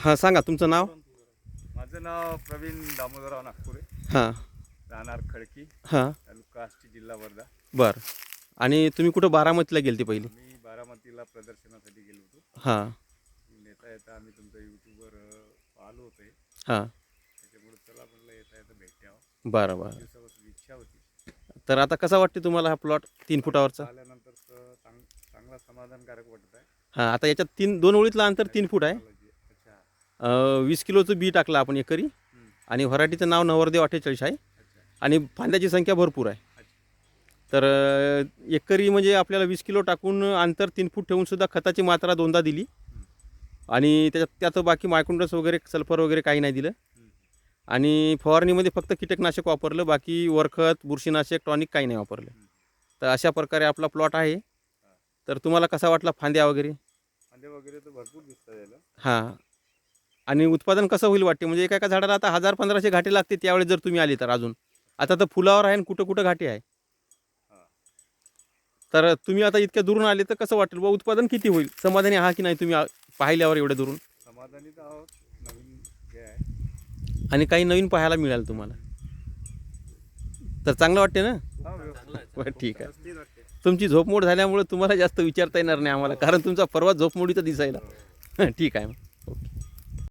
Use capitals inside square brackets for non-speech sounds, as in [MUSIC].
हां सांगा तुमचं नाव? माझं नाव प्रवीण दामोदरराव नागपुरे. हां. राहणार खडकी. हां. तालुका आष्टी जिल्हा वर्धा. बरं. आणि तुम्ही कुठं बारामतीला गेलते पहिली? मी बारामतीला प्रदर्शनासाठी गेलो होतो. हां. येता येता आम्ही तुमचं यूट्यूबवर पाहिलो होतं. हे. हां त्याच्यामुळे चला म्हणलं येता येता भेट द्यावं बरं बरं. दिवसापासून इच्छा होती. तर आता कसा वाटते तुम्हाला हा प्लॉट तीन फुटावरचा? आल्यानंतर स- चांग चांगला समाधानकारक वाटत आहे हां आता याच्यात तीन दोन ओळीतलं अंतर तीन फूट आहे. वीस किलोचं बी टाकलं आपण एकरी. आणि व्हरायटीचं नाव नवरदेव अठ्ठेचाळीस आहे. आणि फांद्याची संख्या भरपूर आहे. तर एकरी म्हणजे आपल्याला वीस किलो टाकून अंतर तीन फूट ठेवून सुद्धा खताची मात्रा दोनदा दिली. आणि त्याच्यात त्यात बाकी मायक्रोडस वगैरे सल्फर वगैरे काही नाही दिलं. आणि फवारणीमध्ये फक्त कीटकनाशक वापरलं बाकी वरखत बुरशीनाशक टॉनिक काही नाही वापरलं. तर अशा प्रकारे आपला प्लॉट आहे. तर तुम्हाला कसा वाटला फांद्या वगैरे? कांदे वगैरे तर भरपूर दिसतात याला. हां. आणि उत्पादन कसं होईल वाटते? म्हणजे एका एका झाडाला आता हजार पंधराशे घाटे लागते त्यावेळेस जर तुम्ही आली तर अजून. आता तर फुलावर आहे आणि कुठं कुठं घाटे आहे. हा. तर तुम्ही आता इतक्या दुरून आले तर कसं वाटेल? बा उत्पादन किती होईल? समाधानी आहा की नाही तुम्ही पाहिल्यावर एवढ्या दुरून? समाधानी तर आहोत. नवीन हे आहे. आणि काही नवीन पाहायला मिळालं तुम्हाला? तर चांगलं वाटते ना? हा. बरं ठीक आहे. तुमची झोपमोड झाल्यामुळे तुम्हाला जास्त विचारता येणार नाही आम्हाला कारण तुमचा परवा झोपमोडीचा दिसायला. [LAUGHS] ठीक आहे. मग